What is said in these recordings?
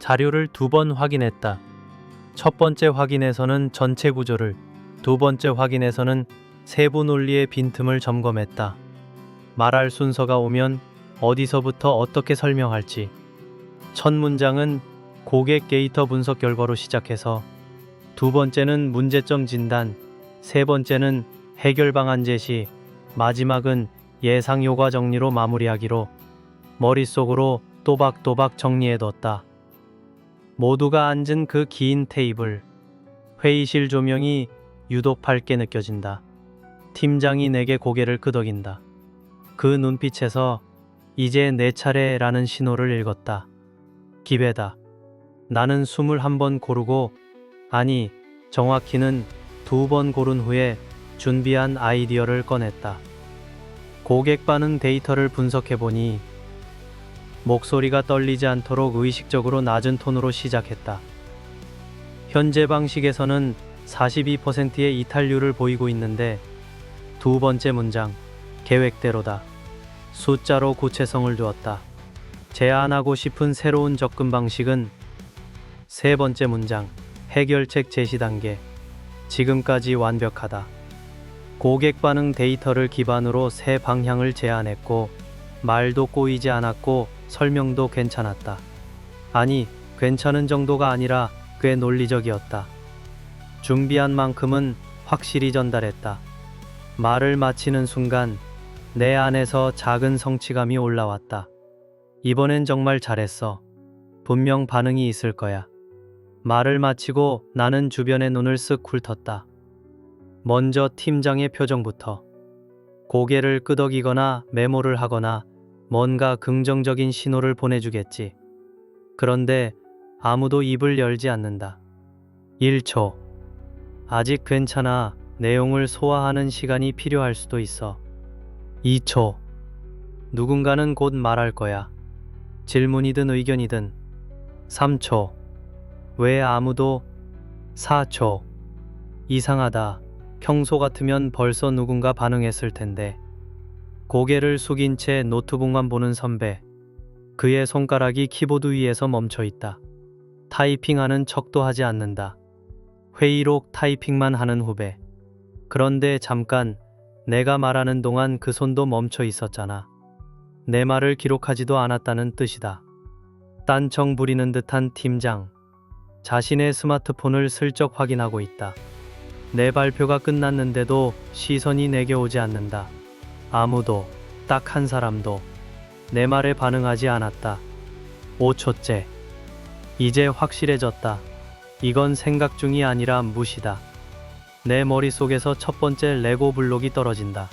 자료를 두 번 확인했다. 첫 번째 확인에서는 전체 구조를, 두 번째 확인에서는 세부 논리의 빈틈을 점검했다. 말할 순서가 오면 어디서부터 어떻게 설명할지. 첫 문장은 고객 데이터 분석 결과로 시작해서 두 번째는 문제점 진단, 세 번째는 해결 방안 제시, 마지막은 예상 요과 정리로 마무리하기로 머릿속으로 또박또박 정리해뒀다. 모두가 앉은 그 긴 테이블. 회의실 조명이 유독 밝게 느껴진다. 팀장이 내게 고개를 끄덕인다. 그 눈빛에서 이제 내 차례라는 신호를 읽었다. 기회다. 나는 숨을 한 번 고르고, 아니, 정확히는 두 번 고른 후에 준비한 아이디어를 꺼냈다. 고객 반응 데이터를 분석해보니 목소리가 떨리지 않도록 의식적으로 낮은 톤으로 시작했다. 현재 방식에서는 42%의 이탈률을 보이고 있는데 두 번째 문장, 계획대로다. 숫자로 구체성을 두었다. 제안하고 싶은 새로운 접근 방식은 세 번째 문장, 해결책 제시 단계. 지금까지 완벽하다. 고객 반응 데이터를 기반으로 새 방향을 제안했고, 말도 꼬이지 않았고, 설명도 괜찮았다. 아니, 괜찮은 정도가 아니라 꽤 논리적이었다. 준비한 만큼은 확실히 전달했다. 말을 마치는 순간 내 안에서 작은 성취감이 올라왔다. 이번엔 정말 잘했어. 분명 반응이 있을 거야. 말을 마치고 나는 주변의 눈을 쓱 훑었다. 먼저 팀장의 표정부터. 고개를 끄덕이거나 메모를 하거나 뭔가 긍정적인 신호를 보내주겠지. 그런데 아무도 입을 열지 않는다. 1초. 아직 괜찮아. 내용을 소화하는 시간이 필요할 수도 있어. 2초. 누군가는 곧 말할 거야. 질문이든 의견이든. 3초. 왜 아무도 4초. 이상하다. 평소 같으면 벌써 누군가 반응했을 텐데. 고개를 숙인 채 노트북만 보는 선배. 그의 손가락이 키보드 위에서 멈춰 있다. 타이핑하는 척도 하지 않는다. 회의록 타이핑만 하는 후배. 그런데 잠깐 내가 말하는 동안 그 손도 멈춰 있었잖아. 내 말을 기록하지도 않았다는 뜻이다. 딴청 부리는 듯한 팀장. 자신의 스마트폰을 슬쩍 확인하고 있다. 내 발표가 끝났는데도 시선이 내게 오지 않는다. 아무도, 딱 한 사람도 내 말에 반응하지 않았다. 5초째. 이제 확실해졌다. 이건 생각 중이 아니라 무시다. 내 머릿속에서 첫 번째 레고 블록이 떨어진다.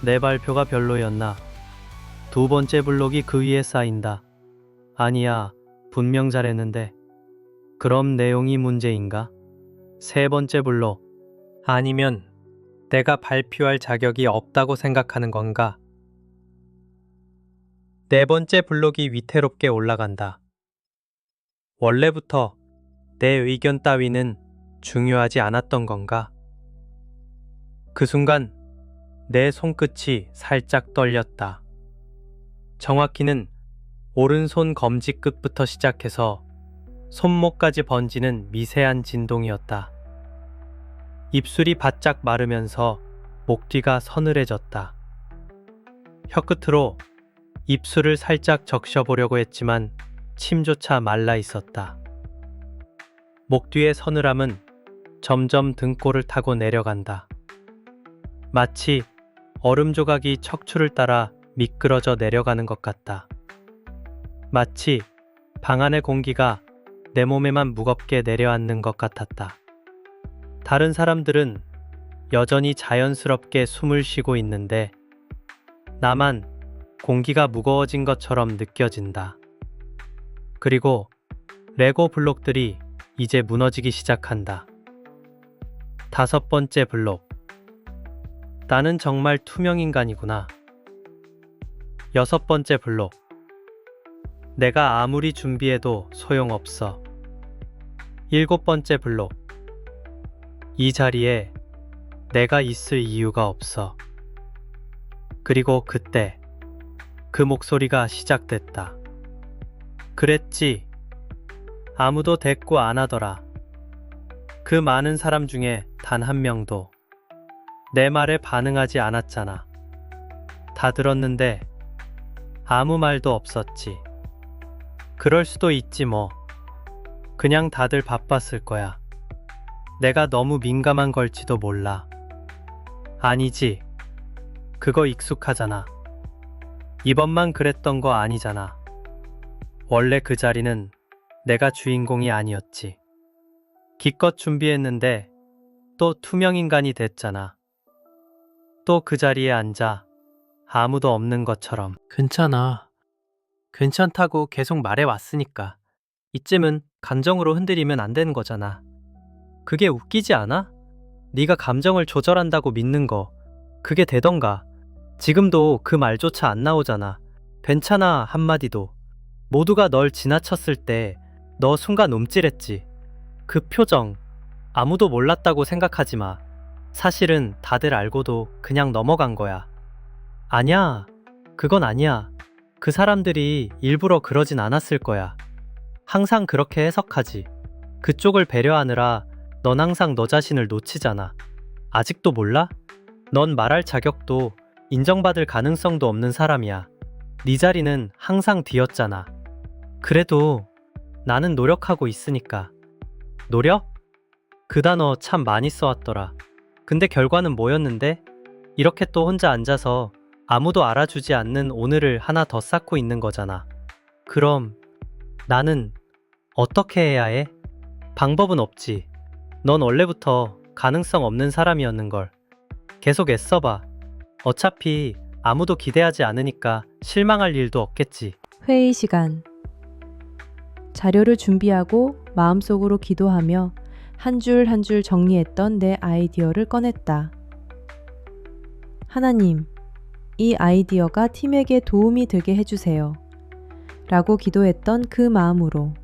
내 발표가 별로였나? 두 번째 블록이 그 위에 쌓인다. 아니야, 분명 잘했는데. 그럼 내용이 문제인가? 세 번째 블록. 아니면 내가 발표할 자격이 없다고 생각하는 건가? 네 번째 블록이 위태롭게 올라간다. 원래부터 내 의견 따위는 중요하지 않았던 건가? 그 순간 내 손끝이 살짝 떨렸다. 정확히는 오른손 검지 끝부터 시작해서 손목까지 번지는 미세한 진동이었다. 입술이 바짝 마르면서 목 뒤가 서늘해졌다. 혀끝으로 입술을 살짝 적셔보려고 했지만 침조차 말라 있었다. 목 뒤의 서늘함은 점점 등골을 타고 내려간다. 마치 얼음 조각이 척추를 따라 미끄러져 내려가는 것 같다. 마치 방 안의 공기가 내 몸에만 무겁게 내려앉는 것 같았다. 다른 사람들은 여전히 자연스럽게 숨을 쉬고 있는데 나만 공기가 무거워진 것처럼 느껴진다. 그리고 레고 블록들이 이제 무너지기 시작한다. 다섯 번째 블록. 나는 정말 투명 인간이구나. 여섯 번째 블록. 내가 아무리 준비해도 소용없어. 일곱 번째 블록. 이 자리에 내가 있을 이유가 없어. 그리고 그때 그 목소리가 시작됐다. 그랬지. 아무도 대꾸 안 하더라. 그 많은 사람 중에 단 한 명도 내 말에 반응하지 않았잖아. 다 들었는데 아무 말도 없었지. 그럴 수도 있지 뭐. 그냥 다들 바빴을 거야. 내가 너무 민감한 걸지도 몰라. 아니지. 그거 익숙하잖아. 이번만 그랬던 거 아니잖아. 원래 그 자리는 내가 주인공이 아니었지. 기껏 준비했는데 또 투명인간이 됐잖아. 또 그 자리에 앉아 아무도 없는 것처럼. 괜찮아. 괜찮다고 계속 말해왔으니까. 이쯤은 감정으로 흔들리면 안 되는 거잖아. 그게 웃기지 않아? 네가 감정을 조절한다고 믿는 거. 그게 되던가. 지금도 그 말조차 안 나오잖아. 괜찮아 한마디도. 모두가 널 지나쳤을 때 너 순간 움찔했지. 그 표정. 아무도 몰랐다고 생각하지 마. 사실은 다들 알고도 그냥 넘어간 거야. 아니야. 그건 아니야. 그 사람들이 일부러 그러진 않았을 거야. 항상 그렇게 해석하지. 그쪽을 배려하느라 넌 항상 너 자신을 놓치잖아. 아직도 몰라? 넌 말할 자격도 인정받을 가능성도 없는 사람이야. 네 자리는 항상 비었잖아. 그래도 나는 노력하고 있으니까. 노력? 그 단어 참 많이 써왔더라. 근데 결과는 뭐였는데? 이렇게 또 혼자 앉아서 아무도 알아주지 않는 오늘을 하나 더 쌓고 있는 거잖아. 그럼 나는 어떻게 해야 해? 방법은 없지. 넌 원래부터 가능성 없는 사람이었는걸. 계속 애써봐. 어차피 아무도 기대하지 않으니까 실망할 일도 없겠지. 회의 시간. 자료를 준비하고 마음속으로 기도하며 한 줄 한 줄 정리했던 내 아이디어를 꺼냈다. 하나님, 이 아이디어가 팀에게 도움이 되게 해주세요. 라고 기도했던 그 마음으로.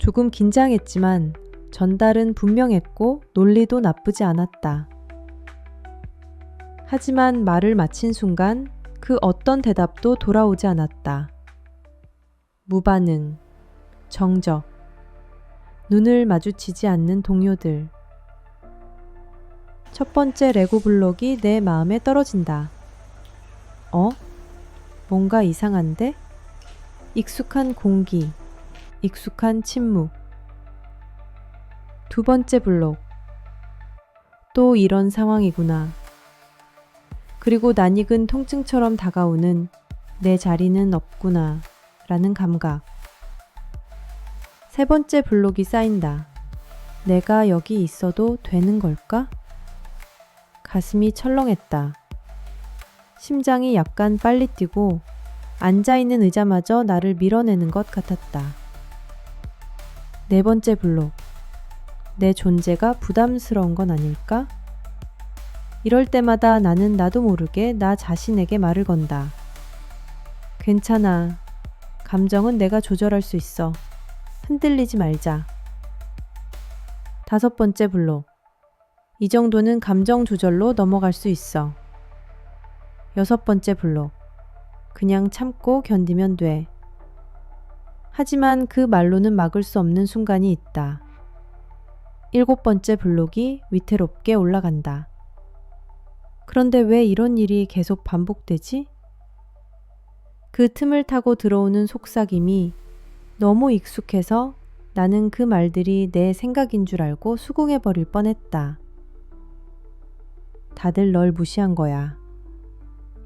조금 긴장했지만 전달은 분명했고 논리도 나쁘지 않았다. 하지만 말을 마친 순간 그 어떤 대답도 돌아오지 않았다. 무반응, 정적, 눈을 마주치지 않는 동료들. 첫 번째 레고 블록이 내 마음에 떨어진다. 어? 뭔가 이상한데? 익숙한 공기, 익숙한 침묵. 두 번째 블록. 또 이런 상황이구나. 그리고 낯익은 통증처럼 다가오는 내 자리는 없구나 라는 감각. 세 번째 블록이 쌓인다. 내가 여기 있어도 되는 걸까? 가슴이 철렁했다. 심장이 약간 빨리 뛰고 앉아있는 의자마저 나를 밀어내는 것 같았다. 네 번째 블록. 내 존재가 부담스러운 건 아닐까? 이럴 때마다 나는 나도 모르게 나 자신에게 말을 건다. 괜찮아. 감정은 내가 조절할 수 있어. 흔들리지 말자. 다섯 번째 블록. 이 정도는 감정 조절로 넘어갈 수 있어. 여섯 번째 블록. 그냥 참고 견디면 돼. 하지만 그 말로는 막을 수 없는 순간이 있다. 일곱 번째 블록이 위태롭게 올라간다. 그런데 왜 이런 일이 계속 반복되지? 그 틈을 타고 들어오는 속삭임이 너무 익숙해서 나는 그 말들이 내 생각인 줄 알고 수긍해버릴 뻔했다. 다들 널 무시한 거야.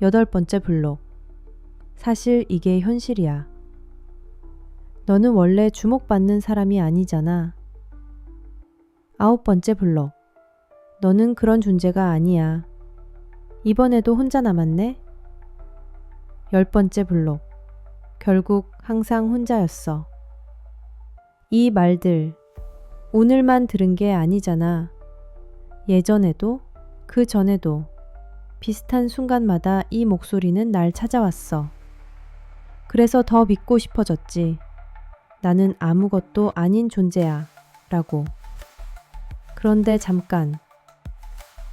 여덟 번째 블록. 사실 이게 현실이야. 너는 원래 주목받는 사람이 아니잖아. 아홉 번째 블록. 너는 그런 존재가 아니야. 이번에도 혼자 남았네? 열 번째 블록. 결국 항상 혼자였어. 이 말들, 오늘만 들은 게 아니잖아. 예전에도, 그 전에도, 비슷한 순간마다 이 목소리는 날 찾아왔어. 그래서 더 믿고 싶어졌지. 나는 아무것도 아닌 존재야. 라고. 그런데 잠깐.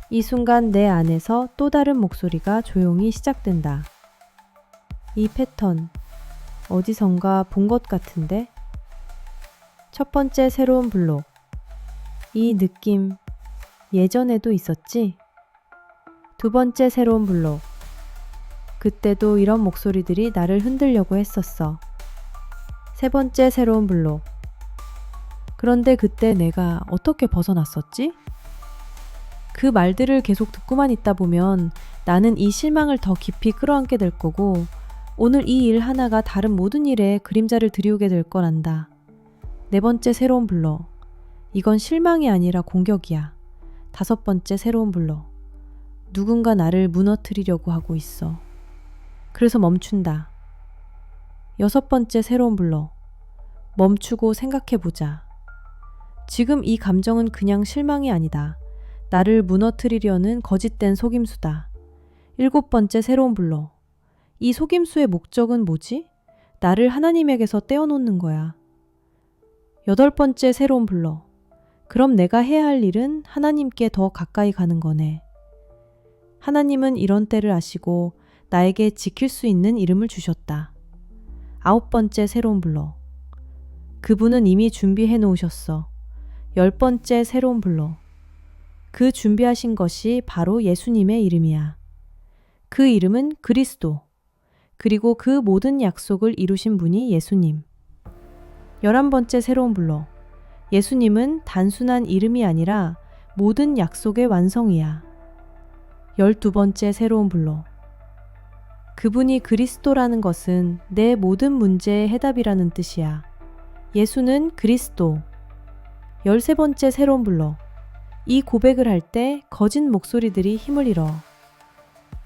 이 순간 내 안에서 또 다른 목소리가 조용히 시작된다. 이 패턴. 어디선가 본 것 같은데? 첫 번째 새로운 블록. 이 느낌 예전에도 있었지? 두 번째 새로운 블록. 그때도 이런 목소리들이 나를 흔들려고 했었어. 세 번째 새로운 블록. 그런데 그때 내가 어떻게 벗어났었지? 그 말들을 계속 듣고만 있다 보면 나는 이 실망을 더 깊이 끌어안게 될 거고 오늘 이 일 하나가 다른 모든 일에 그림자를 들이우게 될 거란다. 네 번째 새로운 블록. 이건 실망이 아니라 공격이야. 다섯 번째 새로운 블록. 누군가 나를 무너뜨리려고 하고 있어. 그래서 멈춘다. 여섯 번째 새로운 블록. 멈추고 생각해보자. 지금 이 감정은 그냥 실망이 아니다. 나를 무너뜨리려는 거짓된 속임수다. 일곱 번째 새로운 블록. 이 속임수의 목적은 뭐지? 나를 하나님에게서 떼어놓는 거야. 여덟 번째 새로운 블록. 그럼 내가 해야 할 일은 하나님께 더 가까이 가는 거네. 하나님은 이런 때를 아시고 나에게 지킬 수 있는 이름을 주셨다. 아홉 번째 새로운 블록. 그분은 이미 준비해 놓으셨어. 열 번째 새로운 블록. 그 준비하신 것이 바로 예수님의 이름이야. 그 이름은 그리스도. 그리고 그 모든 약속을 이루신 분이 예수님. 열한 번째 새로운 블록. 예수님은 단순한 이름이 아니라 모든 약속의 완성이야. 열두 번째 새로운 블록. 그분이 그리스도라는 것은 내 모든 문제의 해답이라는 뜻이야. 예수는 그리스도. 열세 번째 새로운 블록. 이 고백을 할 때 거짓 목소리들이 힘을 잃어.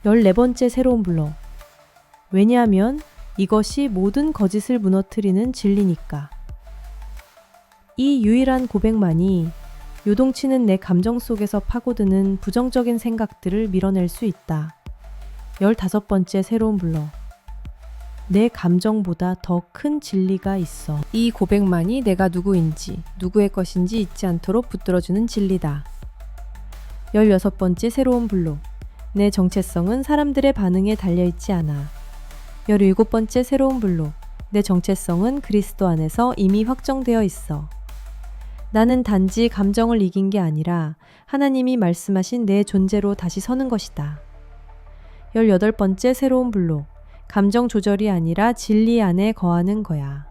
열네 번째 새로운 블록. 왜냐하면 이것이 모든 거짓을 무너뜨리는 진리니까. 이 유일한 고백만이 요동치는 내 감정 속에서 파고드는 부정적인 생각들을 밀어낼 수 있다. 열다섯 번째 새로운 블록. 내 감정보다 더 큰 진리가 있어. 이 고백만이 내가 누구인지, 누구의 것인지 잊지 않도록 붙들어주는 진리다. 열여섯 번째 새로운 블록. 내 정체성은 사람들의 반응에 달려있지 않아. 열일곱 번째 새로운 블록. 내 정체성은 그리스도 안에서 이미 확정되어 있어. 나는 단지 감정을 이긴 게 아니라 하나님이 말씀하신 내 존재로 다시 서는 것이다. 열여덟 번째 새로운 블록. 감정 조절이 아니라 진리 안에 거하는 거야.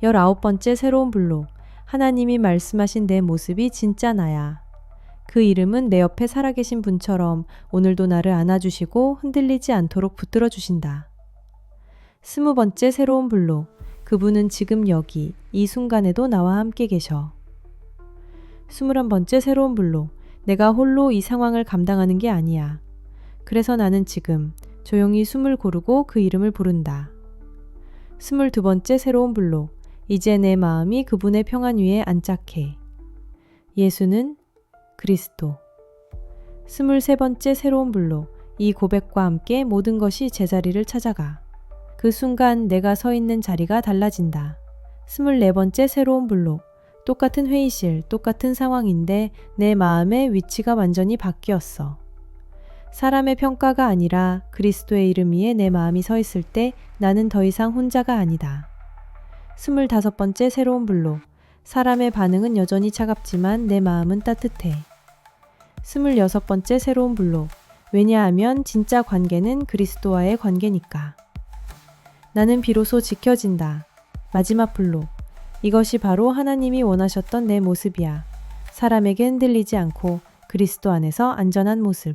열아홉 번째 새로운 블록. 하나님이 말씀하신 내 모습이 진짜 나야. 그 이름은 내 옆에 살아계신 분처럼 오늘도 나를 안아주시고 흔들리지 않도록 붙들어 주신다. 스무 번째 새로운 블록. 그분은 지금 여기, 이 순간에도 나와 함께 계셔. 스물한 번째 새로운 블록. 내가 홀로 이 상황을 감당하는 게 아니야. 그래서 나는 지금 조용히 숨을 고르고 그 이름을 부른다. 스물두 번째 새로운 블록. 이제 내 마음이 그분의 평안 위에 안착해. 예수는 그리스도. 스물세 번째 새로운 블록. 이 고백과 함께 모든 것이 제자리를 찾아가. 그 순간 내가 서 있는 자리가 달라진다. 스물네 번째 새로운 블록. 똑같은 회의실, 똑같은 상황인데 내 마음의 위치가 완전히 바뀌었어. 사람의 평가가 아니라 그리스도의 이름 위에 내 마음이 서 있을 때 나는 더 이상 혼자가 아니다. 스물다섯 번째 새로운 블록. 사람의 반응은 여전히 차갑지만 내 마음은 따뜻해. 스물여섯 번째 새로운 블록. 왜냐하면 진짜 관계는 그리스도와의 관계니까. 나는 비로소 지켜진다. 마지막 블록. 이것이 바로 하나님이 원하셨던 내 모습이야. 사람에게 흔들리지 않고 그리스도 안에서 안전한 모습.